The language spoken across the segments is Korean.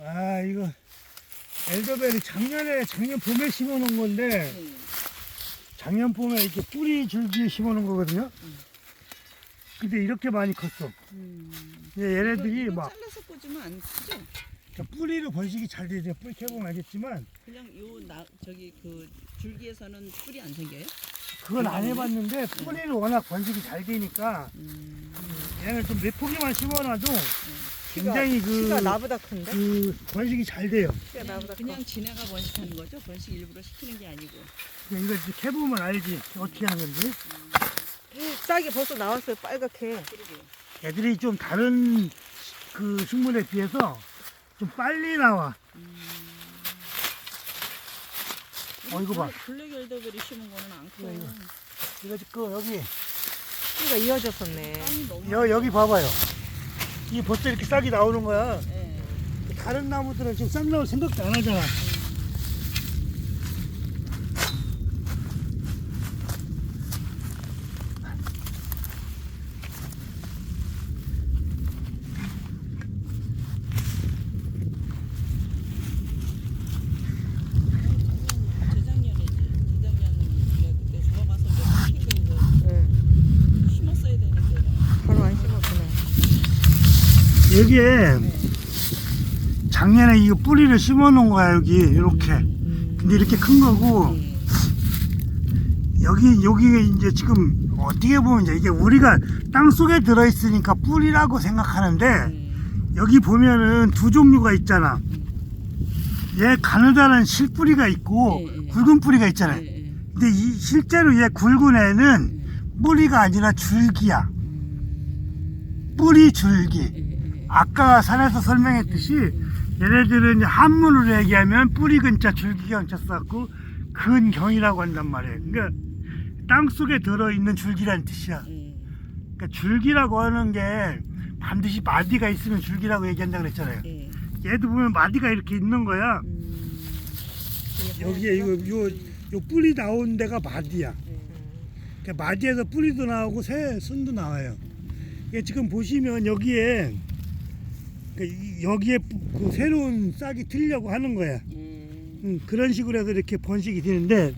아 이거 엘더벨이 작년에 작년 봄에 심어놓은 건데 네. 작년 봄에 이렇게 뿌리 줄기에 심어놓은 거거든요. 음. 근데 이렇게 많이 컸어. 음. 근데 얘네들이 이거 막 잘라서 꽂으면 안 크죠? 그러니까 뿌리로 번식이 잘 되죠. 뿌리 캐보면 알겠지만 그냥 요 나 저기 그 줄기에서는 뿌리 안 생겨요? 그건 안 해봤는데 뿌리로 워낙 번식이 잘 되니까 음. 얘는 좀 몇 포기만 심어놔도 키가- 굉장히 그, 키가 나보다 큰데? 그 번식이 잘 돼요. 키가 그냥, 나보다 그냥 커. 지네가 번식하는 거죠? 번식 일부러 시키는 게 아니고. 그냥 이거 이제 캐보면 알지 어떻게 하는 건지. 싹이 벌써 나왔어요. 빨갛게. 그러게. 애들이 좀 다른 그 식물에 비해서 좀 빨리 나와. 어, 이거 봐. 블랙 엘더베리 심은 거는 안 커요. 이거, 이거 지금 여기 키가 이어졌었네. 땅이 너무. 여, 여기 봐봐요. 이 벌써 이렇게 싹이 나오는 거야. 예. 다른 나무들은 지금 싹 나올 생각도 안 하잖아. 재작년이지. 재작년 내가 그때 좋아봐서 내가 시킨 거 이거 응. 심었어야 되는데. 바로 안 심었구나. 여기에 작년에 이거 뿌리를 심어 놓은 거야, 여기. 이렇게. 음. 근데 이렇게 큰 거고, 예. 여기, 여기 이제 지금 어떻게 보면 이제 이게 우리가 땅 속에 들어 있으니까 뿌리라고 생각하는데, 예. 여기 보면은 두 종류가 있잖아. 얘 가느다란 실뿌리가 있고, 예, 예. 굵은 뿌리가 있잖아요. 예, 예. 근데 이 실제로 얘 굵은 애는 뿌리가 아니라 줄기야. 뿌리 줄기. 예, 예. 아까 산에서 설명했듯이 얘네들은 이제 한문으로 얘기하면 뿌리 근자 줄기 근자 써갖고 근경이라고 한단 말이에요. 그러니까 땅 속에 들어 있는 줄기라는 뜻이야. 예. 그러니까 줄기라고 하는 게 반드시 마디가 있으면 줄기라고 얘기한다 그랬잖아요. 예. 얘도 보면 마디가 이렇게 있는 거야. 음. 여기에 이거 요, 요 뿌리 나온 데가 마디야. 그러니까 마디에서 뿌리도 나오고 새 순도 나와요. 지금 보시면 여기에 그러니까 이- 여기에 뿌- 그 새로운 싹이 트려고 하는 거야. 음. 음, 그런 식으로 해서 이렇게 번식이 되는데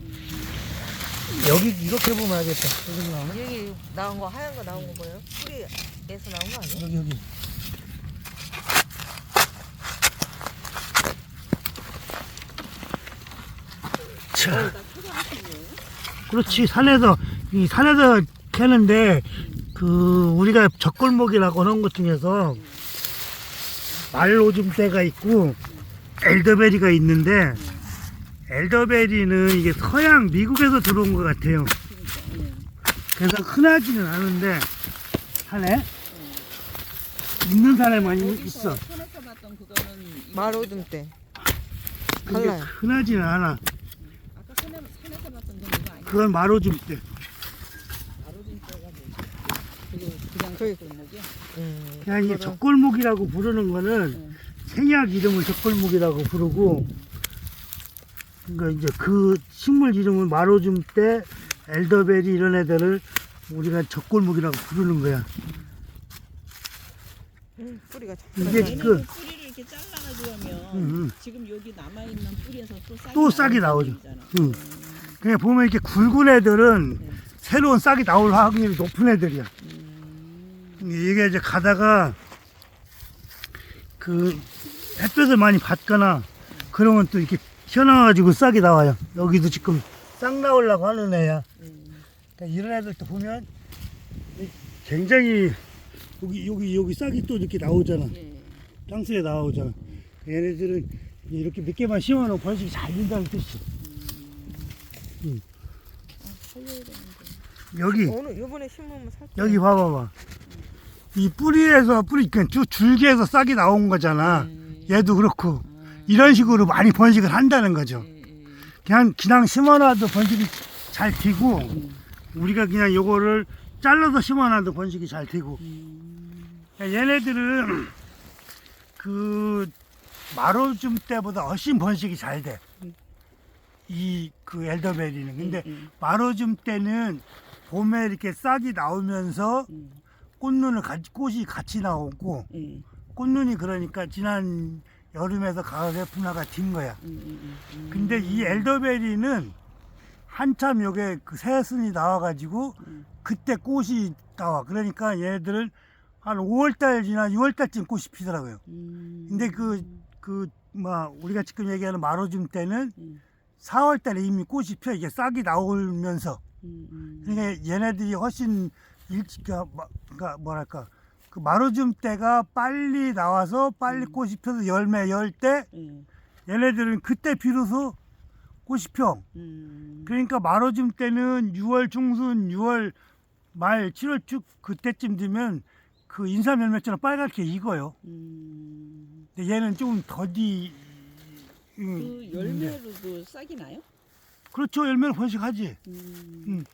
여기 이렇게 보면 알겠다. 여기 나온 거 하얀 거 나온 거 뭐예요? 뿌리에서 나온 거 아니야? 여기 여기. 자, 그렇지 산에서 이 산에서 캐는데 그 우리가 적골목이라고 하는 것 중에서 말오줌대가 있고 엘더베리가 있는데 엘더베리는 이게 서양 미국에서 들어온 것 같아요. 예. 그래서 흔하지는 않은데 산에 있는 산에만 있어. 손에서 봤던 그거는 이- 말오줌 때. 근데 달라요. 흔하지는 않아. 아까 산에, 산에서 봤던 건 이거 아니야? 그건 말오줌대. 바로진짜가 뭐지? 그거 그냥 그- 골목이야? 음. 그냥 이게 적골목이라고 부르는 거는 응. 생약 이름을 적골목이라고 부르고 그러니까 이제 그 식물 이름은 마로줌대, 엘더베리 이런 애들을 우리가 적골목이라고 부르는 거야. 음, 뿌리가 이게 작게 그- 뿌리를 이렇게 잘라가지고 하면 응, 응. 지금 여기 남아 있는 뿌리에서 또 싹이, 또 싹이 나오죠. 거. 응. 그냥 보면 이렇게 굵은 애들은 새로운 싹이 나올 확률이 높은 애들이야. 음. 이게 이제 가다가 그 햇볕을 많이 받거나 그러면 또 이렇게 튀어나와가지고 싹이 나와요. 여기도 지금 싹 나오려고 하는 애야. 음. 그러니까 이런 애들 또 보면 굉장히 여기 여기 여기 싹이 또 이렇게 나오잖아. 예. 땅속에 나오잖아. 얘네들은 이렇게 몇 개만 심어놓으면 번식이 잘 된다는 뜻이. 살려야 되는데. 여기 오늘 요번에 심으면 살 여기 봐봐봐. 이 뿌리에서 뿌리 그냥 쭉 줄기에서 싹이 나온 거잖아. 음. 얘도 그렇고 아. 이런 식으로 많이 번식을 한다는 거죠. 그냥 그냥 심어놔도 번식이 잘 되고 음. 우리가 그냥 요거를 잘라서 심어놔도 번식이 잘 되고 음. 얘네들은 그 마로줌 때보다 훨씬 번식이 잘 돼. 이 그 엘더베리는 근데 음. 마로줌 때는 봄에 이렇게 싹이 나오면서 음. 꽃눈을 같이 꽃이 같이 나오고 음. 꽃눈이 그러니까 지난 여름에서 가을에 분화가 din 거야. 음, 음, 음. 근데 이 엘더베리는 한참 요게 그 새순이 나와가지고 음. 그때 꽃이 나와. 그러니까 얘네들은 한 5월달 지나 6월달쯤 꽃이 피더라고요. 음. 근데 그, 그, 뭐, 우리가 지금 얘기하는 마로줌 때는 음, 4월달에 이미 꽃이 펴. 이게 싹이 나오면서. 음, 음. 그러니까 얘네들이 훨씬 일찍, 그러니까 뭐- 뭐랄까. 그 마로줌 때가 빨리 나와서 빨리 음. 꽃이 펴서 열매 열때 음, 얘네들은 그때 비로소 꽃이 펴. 음. 그러니까 마로줌 때는 6월 중순, 6월 말, 7월 쭉 그때쯤 되면 그 인삼 열매처럼 빨갛게 익어요. 음. 근데 얘는 좀 더디. 음, 그 있는데. 열매로도 싹이 나요? 그렇죠. 열매를 번식하지. 음. 음.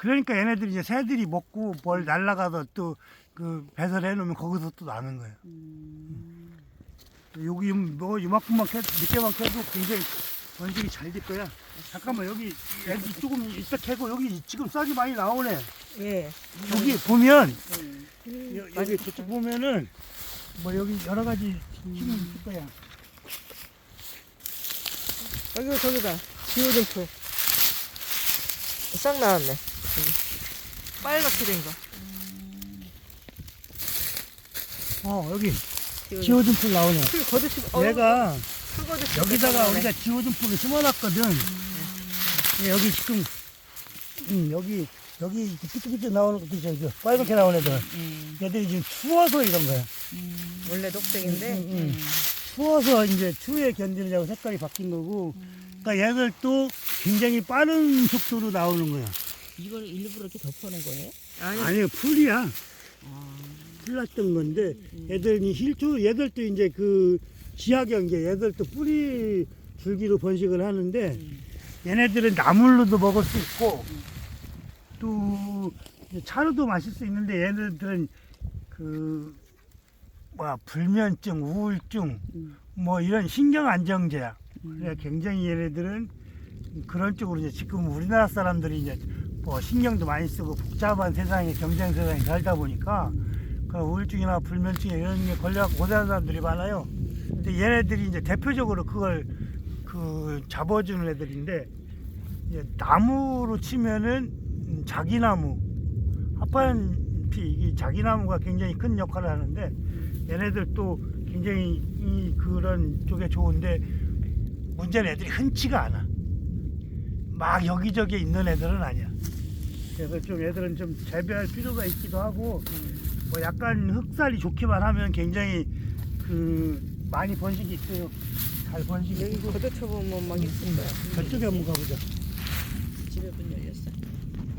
그러니까 얘네들이 이제 새들이 먹고 뭘 날라가서 또 그 배설해 놓으면 거기서 또 나는 거예요. 음. 여기 뭐 이만큼만 캐, 늦게만 캐도 굉장히 번식이 잘 될 거야. 잠깐만 여기 여기 조금 이따 캐고 여기 지금 싹이 많이 나오네. 예. 여기 보면 음. 여, 여기 저쪽 보면은 뭐 여기 여러 가지 힘이 있을 거야. 여기 저기다. 지오등풀. 싹 나왔네. 빨갛게 된 거. 어 여기 지오등. 지오등풀 나오네. 풀 거듭 어, 얘가 풀 거듭 여기다가 우리가 지오등풀을 심어놨거든. 예, 여기 지금 음, 여기 여기 이렇게 삐뚤삐뚤 나오는 것도 있죠. 이거 빨갛게 나오는 애들. 음. 얘들이 지금 추워서 이런 거야. 음. 원래 녹색인데 음, 음. 추워서 이제 추위에 견디느냐고 색깔이 바뀐 거고. 그러니까 얘들도 굉장히 빠른 속도로 나오는 거야. 이걸 일부러 이렇게 덮어놓은 거예요? 아니 아니요, 풀이야. 아. 풀났던 건데 음. 얘들이 힐초 얘들도 이제 그 지하경계 얘들도 뿌리 줄기로 번식을 하는데 음. 얘네들은 나물로도 먹을 수 있고 또 차로도 마실 수 있는데 얘네들은 그 뭐야 불면증, 우울증 음. 뭐 이런 신경 안정제야. 음. 그래 굉장히 얘네들은 그런 쪽으로 이제 지금 우리나라 사람들이 이제 뭐 신경도 많이 쓰고 복잡한 세상에 경쟁 세상에 살다 보니까 그 우울증이나 불면증 이런 게 걸려갖고 고생하는 사람들이 많아요. 근데 얘네들이 이제 대표적으로 그걸 그 잡아주는 애들인데 이제 나무로 치면은 음, 자기나무 하파연피 이 자기나무가 굉장히 큰 역할을 하는데 얘네들 또 굉장히 이 그런 쪽에 좋은데 문제는 애들이 흔치가 않아. 막 여기저기 있는 애들은 아니야. 그래서 좀 애들은 좀 재배할 필요가 있기도 하고 뭐 약간 흑살이 좋기만 하면 굉장히 그 많이 번식이 있어요. 잘 번식이 여기 있고 거둬쳐보면 막 있습니다. 저쪽에 한번 가보자. 집에 문 열렸어?